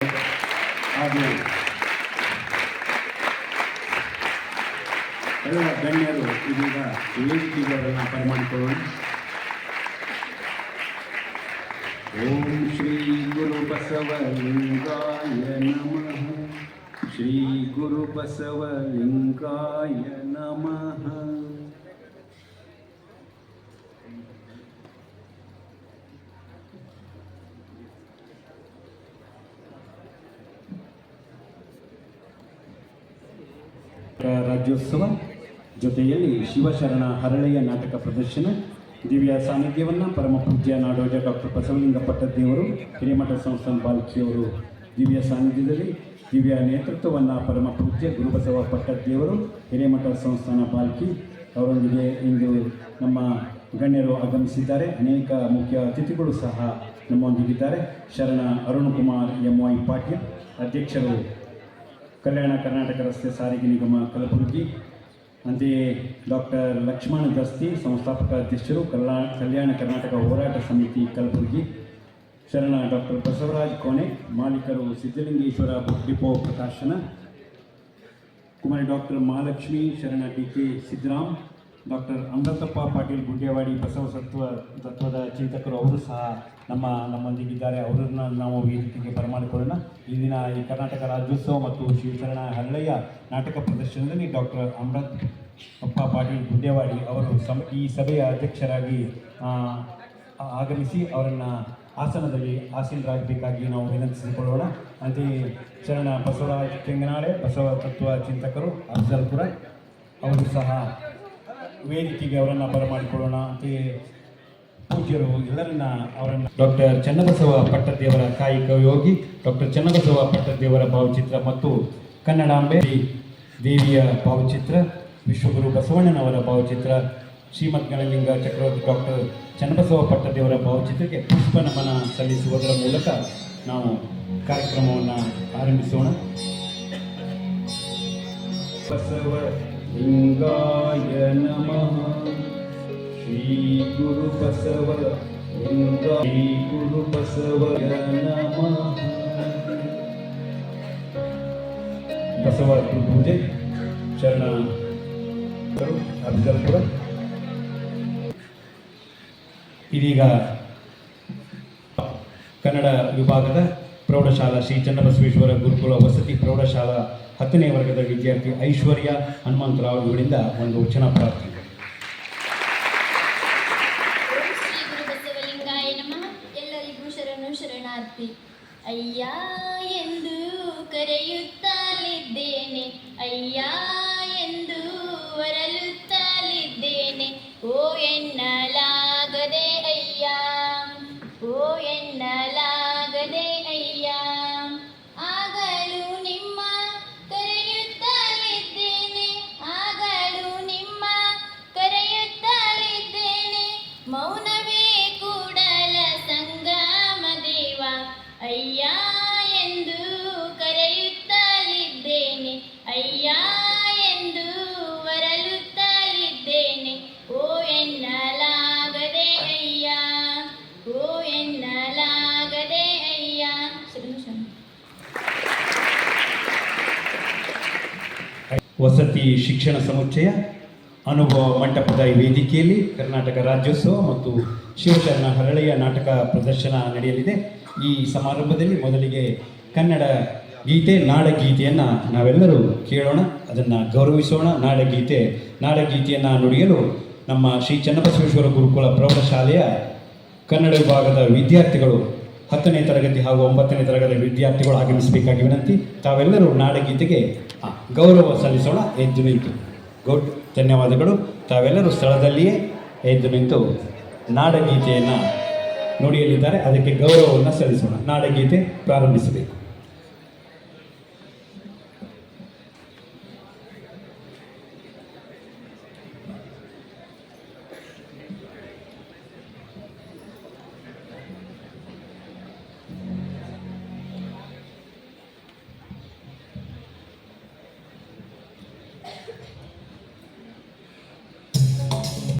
ಹಾಗೂ ಎಲ್ಲ ಗಣ್ಯರು ಇದೀಗ ವೇದಿಕೆಗೆ ಅವರನ್ನು ಪರಿಮಾಣಿಕೊಳ್ಳೋಣ ಓಂ ಶ್ರೀ ಗುರು ಬಸವಲಿಂಗಾಯ ನಮಃ ಶ್ರೀ ಗುರು ಬಸವಲಿಂಗಾಯ ನಮಃ ರಾಜ್ಯೋತ್ಸವ ಜೊತೆಯಲ್ಲಿ ಶಿವಶರಣ ಹರಳೆಯ ನಾಟಕ ಪ್ರದರ್ಶನ, ದಿವ್ಯ ಸಾನ್ನಿಧ್ಯವನ್ನು ಪರಮ ಪೂಜ್ಯ ನಾಡೋಜ ಡಾಕ್ಟರ್ ಬಸವಲಿಂಗ ಪಟ್ಟದೇವರು ಹಿರೇಮಠ ಸಂಸ್ಥಾನ ಬಾಲಕಿಯವರು ದಿವ್ಯ ಸಾನ್ನಿಧ್ಯದಲ್ಲಿ, ದಿವ್ಯ ನೇತೃತ್ವವನ್ನು ಪರಮ ಪೂಜ್ಯ ಗುರುಬಸವ ಪಟ್ಟದೇವರು ಹಿರೇಮಠ ಸಂಸ್ಥಾನ ಬಾಲ್ಕಿ ಅವರೊಂದಿಗೆ ಇಂದು ನಮ್ಮ ಗಣ್ಯರು ಆಗಮಿಸಿದ್ದಾರೆ. ಅನೇಕ ಮುಖ್ಯ ಅತಿಥಿಗಳು ಸಹ ನಮ್ಮೊಂದಿಗಿದ್ದಾರೆ. ಶರಣ ಅರುಣ್ ಕುಮಾರ್ ಎಂ ವೈ ಪಾಟೀಲ್, ಅಧ್ಯಕ್ಷರು ಕಲ್ಯಾಣ ಕರ್ನಾಟಕ ರಸ್ತೆ ಸಾರಿಗೆ ನಿಗಮ ಕಲಬುರಗಿ, ಅಂತೆಯೇ ಡಾಕ್ಟರ್ ಲಕ್ಷ್ಮಣ ದಸ್ತಿ, ಸಂಸ್ಥಾಪಕ ಅಧ್ಯಕ್ಷರು ಕಲ್ಯಾ ಕಲ್ಯಾಣ ಕರ್ನಾಟಕ ಹೋರಾಟ ಸಮಿತಿ ಕಲಬುರಗಿ, ಶರಣ ಡಾಕ್ಟರ್ ಬಸವರಾಜ್ ಕೋಣೆ, ಮಾಲೀಕರು ಸಿದ್ಧಲಿಂಗೇಶ್ವರ ಬುಕ್ ಡಿಪೋ ಪ್ರಕಾಶನ, ಕುಮಾರಿ ಡಾಕ್ಟರ್ ಮಹಾಲಕ್ಷ್ಮಿ, ಶರಣ D K Siddaram doctor Amrutappa Patil Guddewadi Basava ಸತ್ವ ತತ್ವದ ಚಿಂತಕರು ಅವರು ಸಹ ನಮ್ಮ ನಮ್ಮೊಂದಿಗಿದ್ದಾರೆ ಅವರನ್ನು ನಾವು ವೇದಿಕೆಗೆ ಬರಮಾಡಿಕೊಳ್ಳೋಣ. ಇಂದಿನ ಈ ಕರ್ನಾಟಕ ರಾಜ್ಯೋತ್ಸವ ಮತ್ತು ಶಿವಶರಣ ಹಳ್ಳಯ್ಯ ನಾಟಕ ಪ್ರದರ್ಶನದಲ್ಲಿ ಡಾಕ್ಟರ್ ಅಮೃತ್ ಅಪ್ಪ ಪಾಟೀಲ್ ಗುಡ್ಡೇವಾಡಿ ಅವರು ಸಮ, ಈ ಸಭೆಯ ಅಧ್ಯಕ್ಷರಾಗಿ ಆಗಮಿಸಿ ಅವರನ್ನು ಆಸನದಲ್ಲಿ ಆಸೀನರಾಗಬೇಕಾಗಿ ನಾವು ವಿನಂತಿಸಿಕೊಳ್ಳೋಣ. ಅಂತೆಯೇ ಶರಣ ಬಸವರಾಜ ತೆಂಗನಾಳೆ ಬಸವ ತತ್ವ ಚಿಂತಕರು ಅಫ್ಜಲ್ಪುರ ಅವರು ಸಹ ವೇದಿಕೆಗೆ ಅವರನ್ನು ಬರಮಾಡಿಕೊಳ್ಳೋಣ ಅಂತೆಯೇ ಪೂಜ್ಯರು ಎಲ್ಲರನ್ನ ಅವರನ್ನು ಡಾಕ್ಟರ್ ಚನ್ನಬಸವ ಪಟ್ಟದೇವರ ಕಾಯಿಕ ಯೋಗಿ, ಡಾಕ್ಟರ್ ಚನ್ನಬಸವ ಪಟ್ಟದೇವರ ಭಾವಚಿತ್ರ ಮತ್ತು ಕನ್ನಡಾಂಬೆ ದೇವಿಯ ಭಾವಚಿತ್ರ, ವಿಶ್ವಗುರು ಬಸವಣ್ಣನವರ ಭಾವಚಿತ್ರ, ಶ್ರೀಮದ್ ಗಣಲಿಂಗ ಚಕ್ರವರ್ತಿ ಡಾಕ್ಟರ್ ಚನ್ನಬಸವ ಪಟ್ಟದೇವರ ಭಾವಚಿತ್ರಕ್ಕೆ ಪುಷ್ಪ ನಮನ ಸಲ್ಲಿಸುವುದರ ಮೂಲಕ ನಾವು ಕಾರ್ಯಕ್ರಮವನ್ನು ಆರಂಭಿಸೋಣ. ಬಸವ ಲಿಂಗಾಯ ನಮಃ. ಶ್ರೀ ಗುರು ಬಸವ ಲಿಂಗ ಶ್ರೀ ಗುರು ಬಸವಯ ನಮಃ. ಬಸವ ಪೂಜೆ, ಶರಣ ಅಫಜಲ್ಪುರ ಇದೀಗ ಕನ್ನಡ ವಿಭಾಗದ ಪ್ರೌಢಶಾಲಾ ಶ್ರೀ ಚನ್ನಬಸವೇಶ್ವರ ಗುರುಕುಲ ವಸತಿ ಪ್ರೌಢಶಾಲಾ ಹತ್ತನೇ ವರ್ಗದ ವಿದ್ಯಾರ್ಥಿ ಐಶ್ವರ್ಯ ಹನುಮಂತರಾವ್ ಇವರಿಂದ ಒಂದು ವಚನ ಪ್ರಾರ್ಥನೆ. ಅಯ್ಯ ಎಂದು ಕರೆಯುತ್ತಲಿದ್ದೇನೆ. ಅಯ್ಯ ವಸತಿ ಶಿಕ್ಷಣ ಸಮುಚ್ಚಯ, ಅನುಭವ ಮಂಟಪದ ವೇದಿಕೆಯಲ್ಲಿ ಕರ್ನಾಟಕ ರಾಜ್ಯೋತ್ಸವ ಮತ್ತು ಶಿವಶರಣ ಹರಳೆಯ ನಾಟಕ ಪ್ರದರ್ಶನ ನಡೆಯಲಿದೆ. ಈ ಸಮಾರಂಭದಲ್ಲಿ ಮೊದಲಿಗೆ ಕನ್ನಡ ಗೀತೆ, ನಾಡಗೀತೆಯನ್ನು ನಾವೆಲ್ಲರೂ ಕೇಳೋಣ, ಅದನ್ನು ಗೌರವಿಸೋಣ. ನಾಡಗೀತೆ, ನಾಡಗೀತೆಯನ್ನು ನುಡಿಯಲು ನಮ್ಮ ಶ್ರೀ ಚನ್ನಬಸವೇಶ್ವರ ಗುರುಕುಲ ಪ್ರೌಢಶಾಲೆಯ ಕನ್ನಡ ವಿಭಾಗದ ವಿದ್ಯಾರ್ಥಿಗಳು ಹತ್ತನೇ ತರಗತಿ ಹಾಗೂ ಒಂಬತ್ತನೇ ತರಗತಿ ವಿದ್ಯಾರ್ಥಿಗಳು ಆಗಮಿಸಬೇಕಾಗಿ ವಿನಂತಿ. ತಾವೆಲ್ಲರೂ ನಾಡಗೀತೆಗೆ ಗೌರವ ಸಲ್ಲಿಸೋಣ. ಎದ್ದು ನಿಂತು. ಗುಡ್. ಧನ್ಯವಾದಗಳು. ತಾವೆಲ್ಲರೂ ಸ್ಥಳದಲ್ಲಿಯೇ ಎದ್ದು ನಿಂತು ನಾಡಗೀತೆಯನ್ನು ನುಡಿಯಲಿದ್ದಾರೆ. ಅದಕ್ಕೆ ಗೌರವವನ್ನು ಸಲ್ಲಿಸೋಣ. ನಾಡಗೀತೆ ಪ್ರಾರಂಭಿಸಬೇಕು.